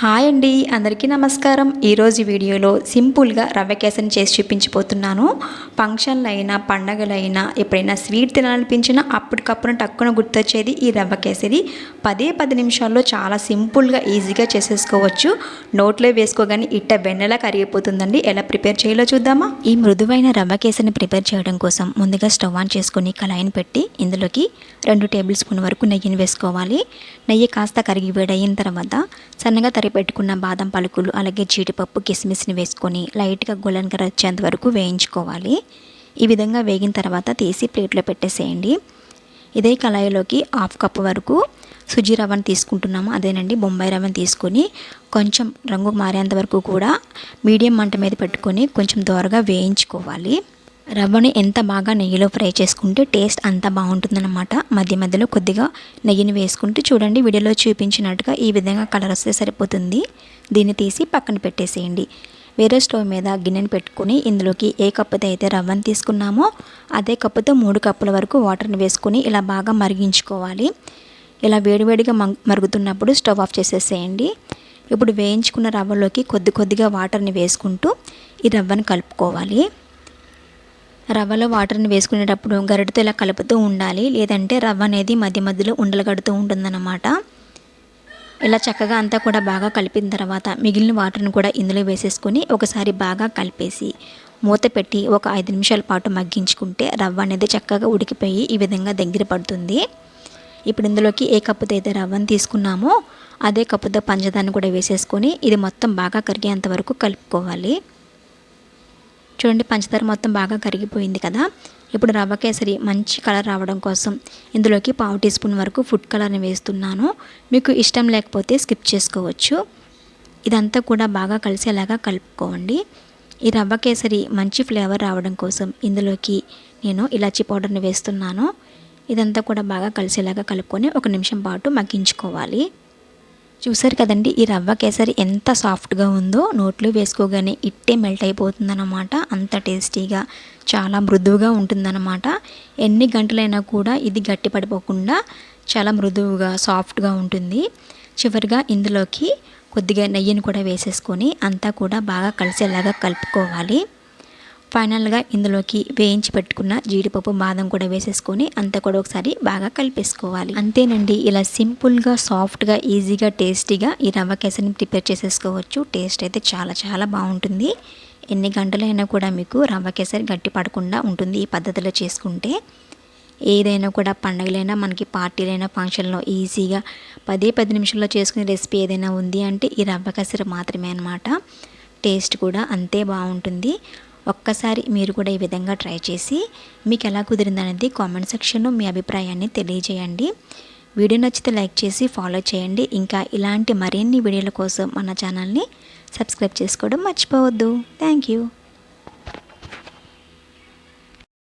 Hi అండి అందరికీ నమస్కారం. ఈరోజు వీడియోలో సింపుల్గా రవ్వ కేసరి చేసి చూపించిపోతున్నాను. ఫంక్షన్లు అయినా పండగలైనా ఎప్పుడైనా స్వీట్ తినాలనిపించినా అప్పటికప్పుడు టక్కున గుర్తొచ్చేది ఈ రవ్వ కేసరి. పదే పది నిమిషాల్లో చాలా సింపుల్గా ఈజీగా చేసేసుకోవచ్చు. నోట్లో వేసుకోగానే ఇట్ట వెన్నెలా కరిగిపోతుందండి. ఎలా ప్రిపేర్ చేయాలో చూద్దామా? ఈ మృదువైన రవ్వ కేసరిని ప్రిపేర్ చేయడం కోసం ముందుగా స్టవ్ ఆన్ చేసుకుని కళాయిని పెట్టి ఇందులోకి రెండు టేబుల్ స్పూన్ వరకు నెయ్యిని వేసుకోవాలి. నెయ్యి కాస్త కరిగి వేడయిన తర్వాత సన్నగా తరిగి పెట్టుకున్న బాదం పలుకులు అలాగే జీడిపప్పు కిస్మిస్ని వేసుకొని లైట్గా గోల్డెన్ కలర్ వచ్చేంత వరకు వేయించుకోవాలి. ఈ విధంగా వేగిన తర్వాత తీసి ప్లేట్లో పెట్టేసేయండి. ఇదే కళాయిలోకి హాఫ్ కప్ వరకు సుజీ రవ్వను తీసుకుంటున్నాము. అదేనండి బొంబాయి రవ్వను తీసుకొని కొంచెం రంగు మారేంత వరకు కూడా మీడియం మంట మీద పెట్టుకొని కొంచెం దోరగా వేయించుకోవాలి. రవ్వని ఎంత బాగా నెయ్యిలో ఫ్రై చేసుకుంటే టేస్ట్ అంత బాగుంటుందన్నమాట. మధ్య మధ్యలో కొద్దిగా నెయ్యిని వేసుకుంటూ చూడండి వీడియోలో చూపించినట్టుగా ఈ విధంగా కలర్ వస్తే సరిపోతుంది. దీన్ని తీసి పక్కన పెట్టేసేయండి. వేరే స్టవ్ మీద గిన్నెని పెట్టుకుని ఇందులోకి ఏ కప్పుతో అయితే రవ్వను తీసుకున్నామో అదే కప్పుతో మూడు కప్పుల వరకు వాటర్ని వేసుకొని ఇలా బాగా మరిగించుకోవాలి. ఇలా వేడివేడిగా మరుగుతున్నప్పుడు స్టవ్ ఆఫ్ చేసేసేయండి. ఇప్పుడు వేయించుకున్న రవ్వలోకి కొద్ది కొద్దిగా వాటర్ని వేసుకుంటూ ఈ రవ్వను కలుపుకోవాలి. రవ్వలో వాటర్ని వేసుకునేటప్పుడు గరిటతో ఇలా కలుపుతూ ఉండాలి. లేదంటే రవ్వ అనేది మధ్య మధ్యలో ఉండలు కడుతూ ఉంటుందన్నమాట. ఇలా చక్కగా అంతా కూడా బాగా కలిపిన తర్వాత మిగిలిన వాటర్ని కూడా ఇందులో వేసేసుకొని ఒకసారి బాగా కలిపేసి మూత పెట్టి ఒక ఐదు నిమిషాల పాటు మగ్గించుకుంటే రవ్వ అనేది చక్కగా ఉడికిపోయి ఈ విధంగా దగ్గర పడుతుంది. ఇప్పుడు ఇందులోకి ఏ కప్పుతో అయితే రవ్వను తీసుకున్నామో అదే కప్పుతో పంచదాన్ని కూడా వేసేసుకొని ఇది మొత్తం బాగా కరిగేంత వరకు కలుపుకోవాలి. చూడండి పంచదార మొత్తం బాగా కరిగిపోయింది కదా. ఇప్పుడు రవ్వ కేసరి మంచి కలర్ రావడం కోసం ఇందులోకి పావు టీ స్పూన్ వరకు ఫుడ్ కలర్ని వేస్తున్నాను. మీకు ఇష్టం లేకపోతే స్కిప్ చేసుకోవచ్చు. ఇదంతా కూడా బాగా కలిసేలాగా కలుపుకోండి. ఈ రవ్వ కేసరి మంచి ఫ్లేవర్ రావడం కోసం ఇందులోకి నేను ఇలాచీ పౌడర్ని వేస్తున్నాను. ఇదంతా కూడా బాగా కలిసేలాగా కలుపుకొని ఒక నిమిషం పాటు మగ్గించుకోవాలి. చూసారు కదండి ఈ రవ్వ కేసరి ఎంత సాఫ్ట్గా ఉందో నోట్లో వేసుకోగానే ఇట్టే మెల్ట్ అయిపోతుందన్నమాట. అంత టేస్టీగా చాలా మృదువుగా ఉంటుందన్నమాట. ఎన్ని గంటలైనా కూడా ఇది గట్టి పడిపోకుండా చాలా మృదువుగా సాఫ్ట్గా ఉంటుంది. చివరిగా ఇందులోకి కొద్దిగా నెయ్యిని కూడా వేసేసుకొని అంతా కూడా బాగా కలిసేలాగా కలుపుకోవాలి. ఫైనల్గా ఇందులోకి వేయించి పెట్టుకున్న జీడిపప్పు బాదం కూడా వేసేసుకొని అంతా కూడా ఒకసారి బాగా కలిపేసుకోవాలి. అంతేనండి ఇలా సింపుల్గా సాఫ్ట్గా ఈజీగా టేస్టీగా ఈ రవ్వ కేసరిని ప్రిపేర్ చేసేసుకోవచ్చు. టేస్ట్ అయితే చాలా చాలా బాగుంటుంది. ఎన్ని గంటలైనా కూడా మీకు రవ్వ కేసరి గట్టి పడకుండా ఉంటుంది ఈ పద్ధతిలో చేసుకుంటే. ఏదైనా కూడా పండగలైనా మనకి పార్టీలైనా ఫంక్షన్లో ఈజీగా పదే పది నిమిషాల్లో చేసుకునే రెసిపీ ఏదైనా ఉంది అంటే ఈ రవ్వ కేసరి మాత్రమే అనమాట టేస్ట్ కూడా అంతే బాగుంటుంది. ఒక్కసారి మీరు కూడా ఈ విధంగా ట్రై చేసి మీకు ఎలా కుదిరిందనేది కామెంట్ సెక్షన్లో మీ అభిప్రాయాన్ని తెలియజేయండి. వీడియో నచ్చితే లైక్ చేసి ఫాలో చేయండి. ఇంకా ఇలాంటి మరిన్ని వీడియోల కోసం మన ఛానల్ని సబ్స్క్రైబ్ చేసుకోవడం మర్చిపోవద్దు. Thank you.